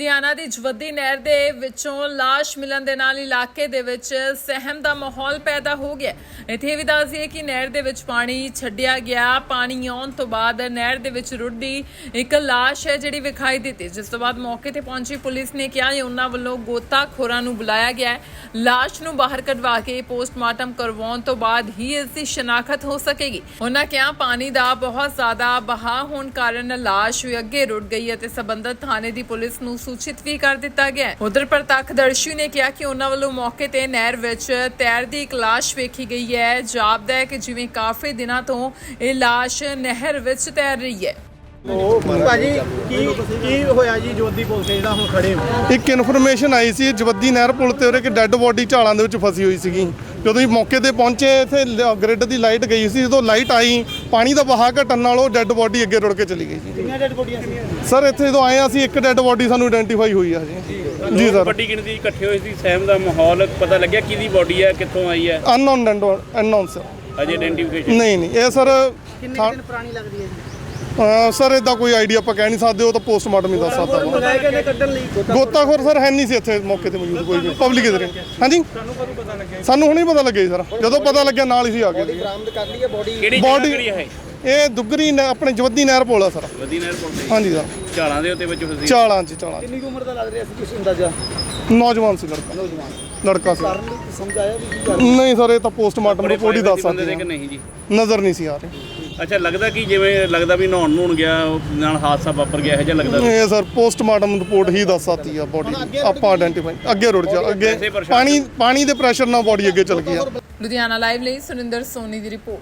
ਲੁਧਿਆਣਾ ਦੀ ਜਵੱਦੀ ਨਹਿਰ ਦੇ ਵਿੱਚੋਂ ਲਾਸ਼ ਮਿਲਣ ਦੇ ਨਾਲ ਇਲਾਕੇ ਦੇ ਵਿੱਚ ਸਹਿਮ ਦਾ ਮਾਹੌਲ ਪੈਦਾ ਹੋ ਗਿਆ। ਇੱਥੇ ਵੀ ਦੱਸ ਦਈਏ ਕਿ ਨਹਿਰ ਦੇ ਵਿੱਚ ਪਾਣੀ ਛੱਡਿਆ ਗਿਆ। ਪਾਣੀ ਆਉਣ ਤੋਂ ਬਾਅਦ ਨਹਿਰ ਦੇ ਵਿੱਚ ਰੁੜਦੀ ਇੱਕ ਲਾਸ਼ ਹੈ ਜਿਹੜੀ ਵਿਖਾਈ ਦਿੱਤੀ। ਜਿਸ ਤੋਂ ਬਾਅਦ ਮੌਕੇ ਤੇ ਪਹੁੰਚੀ ਪੁਲਿਸ ਨੇ ਕਿਹਾ ਕਿ ਉਹਨਾਂ ਵੱਲੋਂ ਗੋਤਾਖੋਰਾਂ ਨੂੰ ਬੁਲਾਇਆ ਗਿਆ ਹੈ। ਲਾਸ਼ ਨੂੰ ਬਾਹਰ ਕਢਵਾ ਕੇ ਪੋਸਟਮਾਰਟਮ ਕਰਵਾਉਣ ਤੋਂ ਬਾਅਦ ਹੀ ਇਸ ਦੀ ਸ਼ਨਾਖਤ ਹੋ ਸਕੇਗੀ। ਉਹਨਾਂ ਕਿਹਾ, ਪਾਣੀ ਦਾ ਬਹੁਤ ਜ਼ਿਆਦਾ ਬਹਾਅ ਹੋਣ ਕਾਰਨ ਲਾਸ਼ ਵੀ ਅੱਗੇ ਰੁੜ ਗਈ ਅਤੇ ਸਬੰਧਤ ਥਾਣੇ ਦੀ ਪੁਲਿਸ ਨੂੰ ਸੂਚਿਤ ਵੀ ਕਰ ਦਿੱਤਾ ਗਿਆ ਹੈ। ਉਧਰ ਪ੍ਰਤੱਖਦਰਸ਼ੀ ਨੇ ਕਿਹਾ ਕਿ ਉਹਨਾਂ ਵੱਲੋਂ ਮੌਕੇ ਤੇ ਨਹਿਰ ਵਿੱਚ ਤੈਰਦੀ ਇੱਕ ਲਾਸ਼ ਵੇਖੀ ਗਈ ਹੈ। ਜਾਪਦਾ ਹੈ ਕਿ ਜਿਵੇਂ ਕਾਫੀ ਦਿਨਾਂ ਤੋਂ ਇਹ ਲਾਸ਼ ਨਹਿਰ ਵਿੱਚ ਤੈਰ ਰਹੀ ਹੈ। ਭਾਜੀ ਕੀ ਕੀ ਹੋਇਆ ਜੀ ਜੋਦੀ ਪੁਲ ਤੇ ਜਿਹੜਾ ਹੁਣ ਖੜੇ ਹੋ? ਇੱਕ ਇਨਫੋਰਮੇਸ਼ਨ ਆਈ ਸੀ ਜਵੱਦੀ ਨਹਿਰ ਪੁਲ ਤੇ ਉਰੇ ਇੱਕ ਡੈੱਡ ਬੋਡੀ ਝਾਲਾਂ ਦੇ ਵਿੱਚ ਫਸੀ ਹੋਈ ਸੀਗੀ। ਜਦੋਂ ਅਸੀਂ ਮੌਕੇ ਤੇ ਪਹੁੰਚੇ ਇੱਥੇ ਗ੍ਰਿਡ ਦੀ ਲਾਈਟ ਗਈ ਸੀ। ਜਦੋਂ ਲਾਈਟ ਆਈ ਪਾਣੀ ਦਾ ਵਹਾਅ ਘਟਣ ਨਾਲ ਉਹ ਡੈੱਡ ਬੋਡੀ ਅੱਗੇ ਰੁੜ ਕੇ ਚਲੀ ਗਈ ਜੀ ਕਿੰਨੀਆਂ ਡੈਡ ਬੋਡੀਆਂ ਸੀ? ਸਰ ਇੱਥੇ ਜਦੋਂ ਆਏ ਅਸੀਂ ਇੱਕ ਡੈੱਡ ਬੋਡੀ ਸਾਨੂੰ ਆਇਡੈਂਟੀਫਾਈ ਹੋਈ ਆ ਜੀ। ਜੀ ਸਰ ਵੱਡੀ ਗਿਣਤੀ ਇਕੱਠੇ ਹੋਏ ਸੀ ਸਹਿਮ ਦਾ ਮਾਹੌਲ ਪਤਾ ਲੱਗਿਆ ਕਿਹਦੀ ਬੋਡੀ ਹੈ ਕਿੱਥੋਂ ਆਈ ਹੈ ਅਨਨੋਨ ਅਨਨੋਨ ਸਰ ਅਜੇ ਆਇਡੈਂਟੀਫਿਕੇਸ਼ਨ ਨਹੀਂ ਨਹੀਂ ਇਹ ਸਰ ਕਿੰਨੇ ਦਿਨ ਪੁਰਾਣੀ ਲੱਗਦੀ ਹੈ ਜੀ? ਸਰ ਇਦਾਂ ਕੋਈ ਆਈਡੀਆ ਆਪਾਂ ਕਹਿ ਨਹੀਂ ਸਕਦੇ ਉਹ ਤਾਂ ਪੋਸਟਮਾਰਟਮ ਹੀ ਦੱਸ ਸਕਦਾ ਵਾ। ਮੰਗਾਏ ਗਏ ਨੇ ਕੱਢਣ ਲਈ। ਗੋਤਾਖੋਰ ਸਰ ਹੈ ਨਹੀਂ ਸੀ ਇੱਥੇ ਮੌਕੇ ਤੇ ਮੌਜੂਦ ਕੋਈ ਵੀ। ਪਬਲਿਕ ਇਧਰ ਹਾਂਜੀ? ਸਾਨੂੰ ਕਦੋਂ ਪਤਾ ਲੱਗਿਆ ਸਾਨੂੰ ਹੁਣੇ ਪਤਾ ਲੱਗਿਆ ਜੀ ਸਰ। ਜਦੋਂ ਪਤਾ ਲੱਗਿਆ ਨਾਲ ਹੀ ਸੀ ਆ ਗਏ। ਬਰਾਮਦ ਕਰ ਲਈ ਹੈ ਬੋਡੀ ਹੈ ਇਹ? ਦੁੱਗਰੀ ਨ- ਆਪਣੇ ਜਵੱਦੀ ਨਹਿਰ ਪੁਲ ਆ ਸਰ। ਵਧੀ ਨਹਿਰ ਪੁਲ ਹਾਂਜੀ ਸਰ। ਝਾਲਾਂ ਦੇ ਉੱਤੇ ਵਿੱਚ ਫਸੀ। ਚਾਲਾਂ ਚ ਚਾਲਾਂ 'ਚ। ਕਿੰਨੀ ਕੁ ਉਮਰ ਦਾ ਲੱਗ ਰਿਹਾ ਸੀ ਕੁਛ ਅੰਦਾਜ਼ਾ? ਨੌਜਵਾਨ ਸੀ ਲੜਕਾ। ਨੌਜਵਾਨ। ਲੜਕਾ ਸੀ। ਕਾਰਨ ਸਮਝ ਆਇਆ ਵੀ ਨਹੀਂ ਸਰ ਇਹ ਤਾਂ ਪੋਸਟਮਾਰਟਮ ਰਿਪੋਰਟ ਹੀ ਦੱਸ ਦੇ ਸਕਦੇ ਨਹੀਂ ਜੀ? ਨਜ਼ਰ ਨਹੀਂ ਸੀ ਆ ਰਹੀ। ਅੱਛਾ ਲੱਗਦਾ ਕਿ ਜਿਵੇਂ ਲੱਗਦਾ ਵੀ ਨਹਾਉਣ ਨੂਣ ਗਿਆ ਉਹ ਨਾਲ ਹਾਦਸਾ ਵਾਪਰ ਗਿਆ ਇਹੋ ਜਿਹਾ ਲੱਗਦਾ? ਇਹ ਸਰ ਪੋਸਟਮਾਰਟਮ ਰਿਪੋਰਟ ਹੀ ਦੱਸ ਸਕਦੀ ਆ ਬੋਡੀ ਆਪਾਂ ਆਇਡੈਂਟੀਫਾਈ ਅੱਗੇ ਰੁੜ ਜਾ ਅੱਗੇ ਪਾਣੀ ਪਾਣੀ ਦੇ ਪ੍ਰੈਸ਼ਰ ਨਾਲ ਬੋਡੀ ਅੱਗੇ ਚਲ ਗਈ ਆ। ਲੁਧਿਆਣਾ ਲਾਈਵ ਲਈ ਸੁਰਿੰਦਰ ਸੋਨੀ ਦੀ ਰਿਪੋਰਟ।